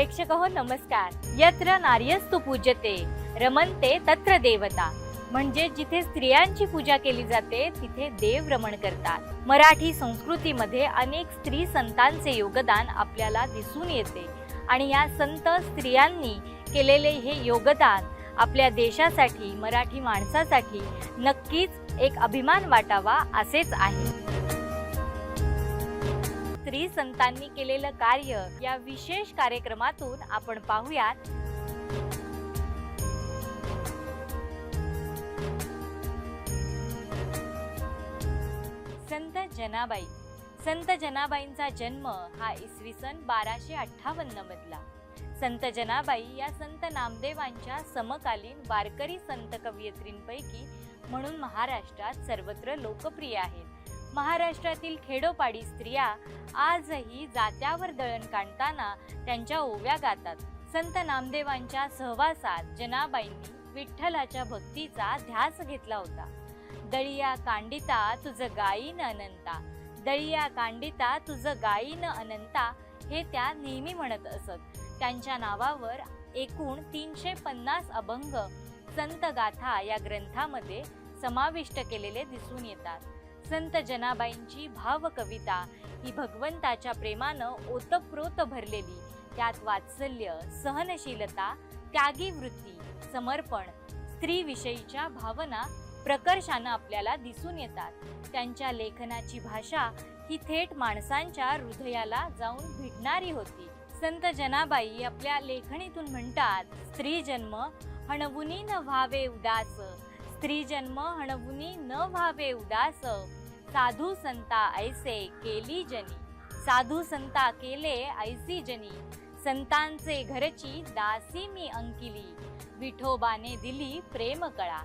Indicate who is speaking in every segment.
Speaker 1: प्रेक्षक हो नमस्कार. यत्र नार्यस्तु पूजते रमनते तत्र देवता. म्हणजे जिथे स्त्रियांची पूजा केली जाते तिथे देव रमण करतात. मराठी संस्कृतीमध्ये अनेक स्त्री संतांचे योगदान आपल्याला दिसून येते. आणि या संत स्त्रियांनी केलेले हे योगदान आपल्या देशासाठी मराठी माणसासाठी नक्कीच एक अभिमान वाटावा असेच आहे. स्त्री संतांनी केलेलं कार्य या विशेष कार्यक्रमातून आपण पाहूयात. संत जनाबाई. संत जनाबाईंचा जन्म हा इसवी सन बाराशे अठ्ठावन्न मधला. संत जनाबाई या संत नामदेवांच्या समकालीन वारकरी संत कवयित्रींपैकी म्हणून महाराष्ट्रात सर्वत्र लोकप्रिय आहेत. महाराष्ट्रातील खेडोपाडी स्त्रिया आजही जात्यावर दळण काढताना त्यांच्या ओव्या गातात. संत नामदेवांच्या सहवासात जनाबाईंनी विठ्ठलाच्या भक्तीचा ध्यास घेतला होता. दळिया कांडिता तुझं गायीन अनंता. दळिया कांडिता तुझं गायीन अनंता हे त्या नेहमी म्हणत असत. त्यांच्या नावावर एकूण तीनशे पन्नास अभंग संत गाथा या ग्रंथामध्ये समाविष्ट केलेले दिसून येतात. संत जनाबाईंची भावकविता ही भगवंताच्या प्रेमानं ओतप्रोत भरलेली. त्यात वात्सल्य सहनशीलता त्यागी वृत्ती समर्पण स्त्रीविषयीच्या भावना प्रकर्षानं आपल्याला दिसून येतात. त्यांच्या लेखनाची भाषा ही थेट माणसांच्या हृदयाला जाऊन भिडणारी होती. संत जनाबाई आपल्या लेखणीतून म्हणतात स्त्री जन्म हणवुनी न व्हावे उदास. स्त्री जन्म हणवुनी न व्हावे उदास. साधू संता ऐसे केली जनी. साधू संता केले ऐसी जनी. संतांचे घरची दासी मी अंकिली. विठोबाने दिली प्रेम कळा.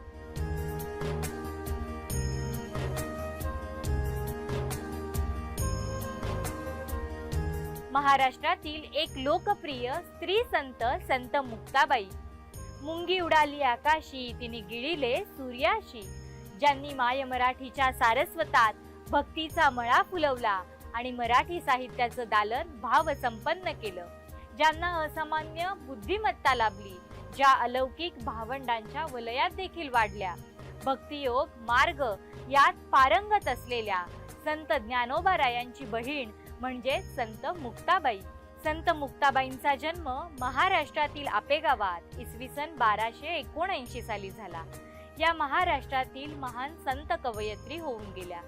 Speaker 1: महाराष्ट्रातील एक लोकप्रिय स्त्री संत संत मुक्ताबाई. मुंगी उडाली आकाशी तिने गिळिले सूर्याशी. ज्यांनी माय मराठीच्या सारस्वतात भक्तीचा मळा फुलवला आणि मराठी साहित्याचं दालन भाव संपन्न केलं. ज्यांना असामान्य बुद्धिमत्ता लाभली ज्या अलौकिक भावंडांच्या वलयात देखील वाढल्या. भक्तियोग मार्ग यात पारंगत असलेल्या संत ज्ञानोबारायांची बहीण म्हणजे संत मुक्ताबाई. संत मुक्ताबाईंचा जन्म महाराष्ट्रातील आपेगावात इसवी सन बाराशे एकोणऐंशी साली झाला. या महाराष्ट्रातील महान संत कवयित्री होऊन गेल्या.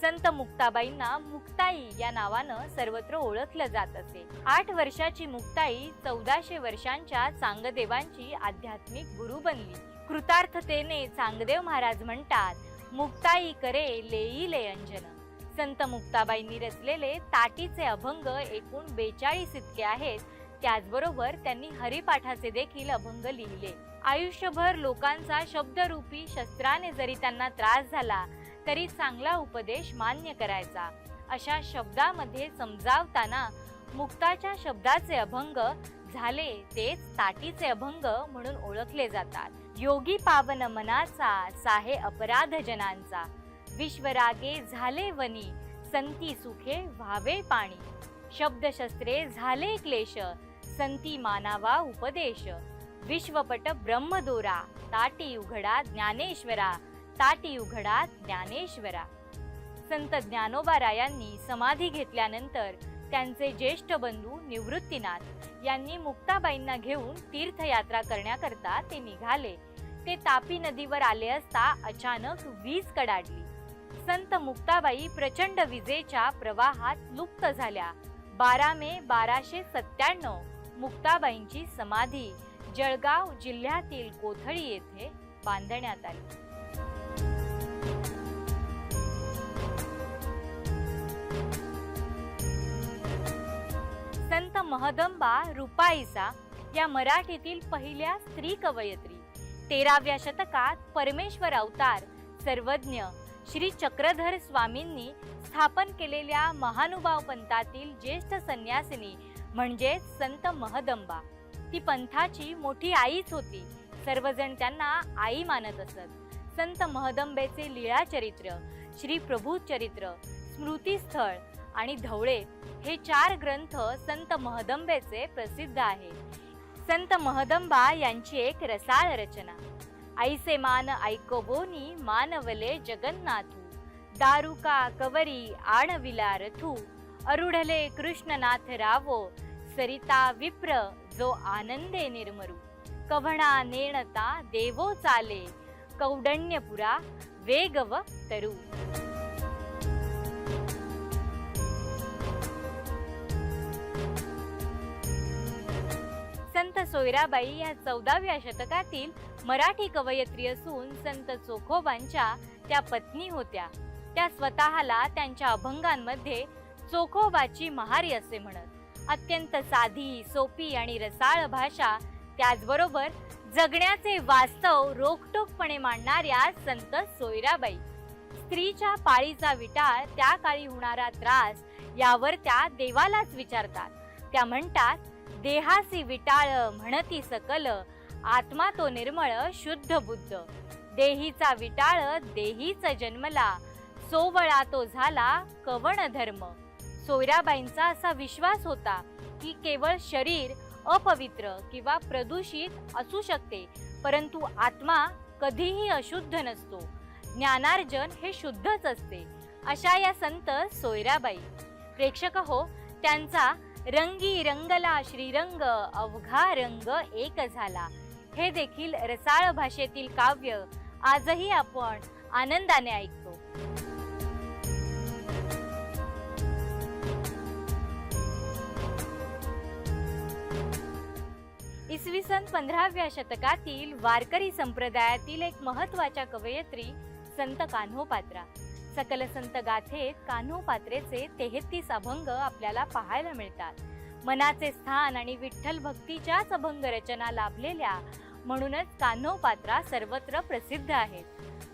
Speaker 1: संत मुक्ताबाईंना मुक्ताई या नावानं सर्वत्र ओळखलं जात असे. आठ वर्षाची मुक्ताई चौदाशे वर्षांच्या चांगदेवांची आध्यात्मिक गुरु बनली. कृतार्थतेने चांगदेव महाराज म्हणतात मुक्ताई करे लेई अंजन संत मुक्ताबाईंनी रचलेले ताटीचे अभंग एकूण बेचाळीस इतके आहेत. त्याचबरोबर त्यांनी हरिपाठाचे देखील अभंग लिहिले. आयुष्यभर लोकांचा शब्दरूपी शस्त्राने जरी त्यांना त्रास झाला तरी चांगला उपदेश मान्य करायचा. अशा शब्दामध्ये समजावताना मुक्ताच्या शब्दाचे अभंग झाले तेच ताटीचे अभंग म्हणून ओळखले जातात. योगी पावन मनाचा साहे अपराध जनांचा. विश्वरागे झाले वनी संती सुखे व्हावे पाणी. शब्दशस्त्रे झाले क्लेश संती मानावा उपदेश. विश्वपट ब्रह्मदोरा ताटी उघडा ज्ञानेश्वरा ताटी उघडा ज्ञानेश्वरा. संत ज्ञानोबारायांनी समाधी घेतल्यानंतर त्यांचे ज्येष्ठ बंधू निवृत्तीनाथ यांनी मुक्ताबाईंना घेऊन तीर्थयात्रा करण्याकरता ते निघाले. ते तापी नदीवर आले असता अचानक वीज कडाडली. संत मुक्ताबाई प्रचंड विजेच्या प्रवाहात लुप्त झाल्या. बारा मे बाराशे सत्त्याण्णव मुक्ताबाईंची समाधी जळगाव जिल्ह्यातील कोथळी येथे बांधण्यात आली. संत महदंबा रुपाईसा या मराठीतील पहिल्या स्त्री कवयत्री. तेराव्या शतकात परमेश्वर अवतार सर्वज्ञ श्री चक्रधर स्वामींनी स्थापन केलेल्या महानुभाव पंथातील ज्येष्ठ संन्यासिनी म्हणजे संत महदंबा. ती पंथाची मोठी आईच होती. सर्वजण त्यांना आई मानत असत. संत महदंबेचे लीळा चरित्र श्री प्रभू चरित्र स्मृतीस्थळ आणि धवळे हे चार ग्रंथ संत महदंबेचे प्रसिद्ध आहे. संत महदंबा यांची एक रसाळ रचना. आईसे मान ऐको बोनी मानवले जगन्नाथू. दारुका कवरी आणविला रथू. अरुढले कृष्णनाथ रावो सरिता विप्र जो आनंदे निर्मरू कव्हणा नेणता देवो चाले कौडण्यपुरा वेगव तरू. संत सोयराबाई या चौदाव्या शतकातील मराठी कवयित्री असून संत चोखोबांच्या त्या पत्नी होत्या. त्या स्वतःला त्यांच्या अभंगांमध्ये चोखोबाची महारी असे म्हणत. अत्यंत साधी सोपी आणि रसाळ भाषा. त्याचबरोबर जगण्याचे वास्तव रोखटोकपणे मांडणाऱ्या संत सोयराबाई. स्त्रीच्या पाळीचा विटाळ त्या काळी होणारा त्रास यावर त्या देवालाच विचारतात. त्या म्हणतात देहासी विटाळ म्हणती सकल आत्मा तो निर्मळ शुद्ध बुद्ध. देहीचा विटाळ देहीच जन्मला सोवळा तो झाला कवण धर्म. सोयराबाईंचा असा विश्वास होता की केवळ शरीर अपवित्र किंवा प्रदूषित असू शकते परंतु आत्मा कधीही अशुद्ध नसतो. ज्ञानार्जन हे शुद्धच असते अशा या संत सोयराबाई. प्रेक्षक हो त्यांचा रंगी रंगला श्रीरंग अवघा रंग एक झाला. हे देखील रसाळ भाषेतील काव्य. आजही आपण आनंदाने ऐकतो. इसवी सन पंधराव्या शतकातील वारकरी संप्रदायातील एक महत्त्वाच्या कवयित्री संत कान्हो पात्रा सकल संत गाथेत कान्हो पात्रेचे तेहतीस अभंग आपल्याला पाहायला मिळतात. मनाचे स्थान आणि विठ्ठल भक्तीच्याच अभंग रचना लाभलेल्या म्हणूनच कान्हो पात्रा सर्वत्र प्रसिद्ध आहेत.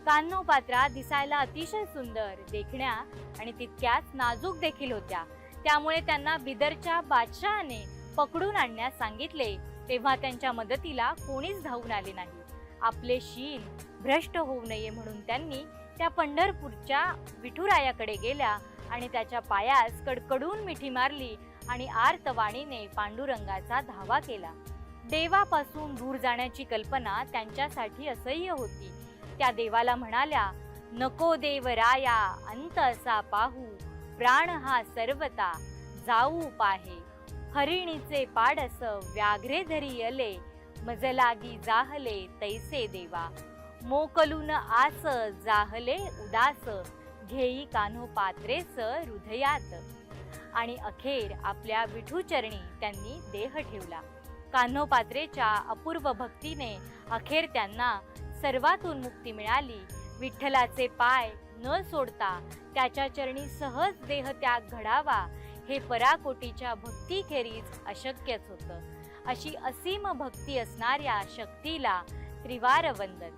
Speaker 1: कान्हो पात्रा दिसायला अतिशय सुंदर देखण्या आणि तितक्याच नाजूक देखील होत्या. त्यामुळे त्यांना बिदरच्या बादशहाने पकडून आणण्यास सांगितले. तेव्हा त्यांच्या मदतीला कोणीच धावून आले नाही. आपले शील भ्रष्ट होऊ नये म्हणून त्यांनी त्या पंढरपूरच्या विठुरायाकडे गेल्या आणि त्याच्या पायास कडकडून मिठी मारली आणि आर्तवाणीने पांडुरंगाचा धावा केला. देवापासून दूर जाण्याची कल्पना त्यांच्यासाठी असह्य होती. त्या देवाला म्हणाल्या नको देव राया अंत असा पाहू. प्राण हा सर्वता. जाऊ पाहे हरिणीचे पाडस व्याघ्रे धरी अले मजलागी जाहले तैसे देवा. मोकलून आस जाहले उदास घेई कान्हो पात्रेस हृदयात. आणि अखेर आपल्या विठूचरणी त्यांनी देह ठेवला. कान्होपात्रेच्या अपूर्व भक्तीने अखेर त्यांना सर्वातून मुक्ती मिळाली. विठ्ठलाचे पाय न सोडता त्याच्या चरणी सहज देह त्याग घडावा. हे पराकोटीच्या भक्तीखेरीज अशक्यच होतं. अशी असीम भक्ती असणाऱ्या शक्तीला त्रिवार वंदन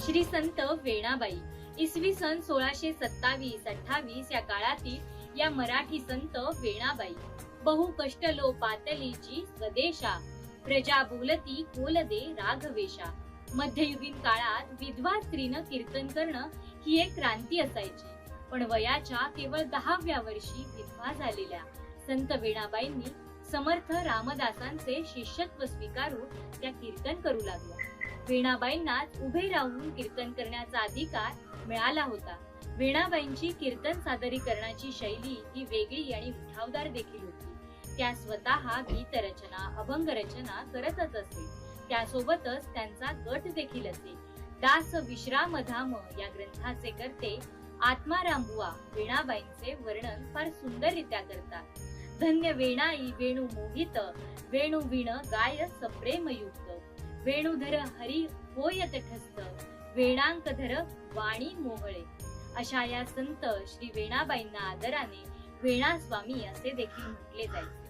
Speaker 1: श्री संत वेणाबाई इसवी सन सोळाशे सत्तावीस अठ्ठावीस या काळातील या मराठी संत वेणाबाई बहु कष्ट लो पातलीची स्वदेशा प्रजा बोलती कोलदे राघवेशा मध्ययुगीन काळात विधवा स्त्रीनं कीर्तन करणं ही एक क्रांती असायची. पण वयाच्या केवळ दहाव्या वर्षी विधवा झालेल्या संत वेणाबाईंनी समर्थ रामदासांचे शिष्यत्व स्वीकारून त्या कीर्तन करू लागल्या. वेणाबाईंनाच उभे राहून कीर्तन करण्याचा अधिकार मिळाला होता. वेणाबाईंची कीर्तन सादरीकरणाची शैली ही वेगळी आणि उठावदार देखील होती. त्या स्वतः गीतरचना अभंग रचना करतच असे. त्यासोबतच त्यांचा गट देखील असे. दास विश्राम धाम या ग्रंथाचे करते आत्मारामबुवा वेणाबाईंचे वर्णन फार सुंदररित्या करतात. धन्य वेणाई वेणू मोहित वेणू विण गाय सप्रेमयुक्त. वेणुधर हरी होय तटस्थ वेणांकधर वाणी मोहळे. अशा या संत श्री वेणाबाईंना आदराने वेणा स्वामी असे देखील म्हटले जायचे.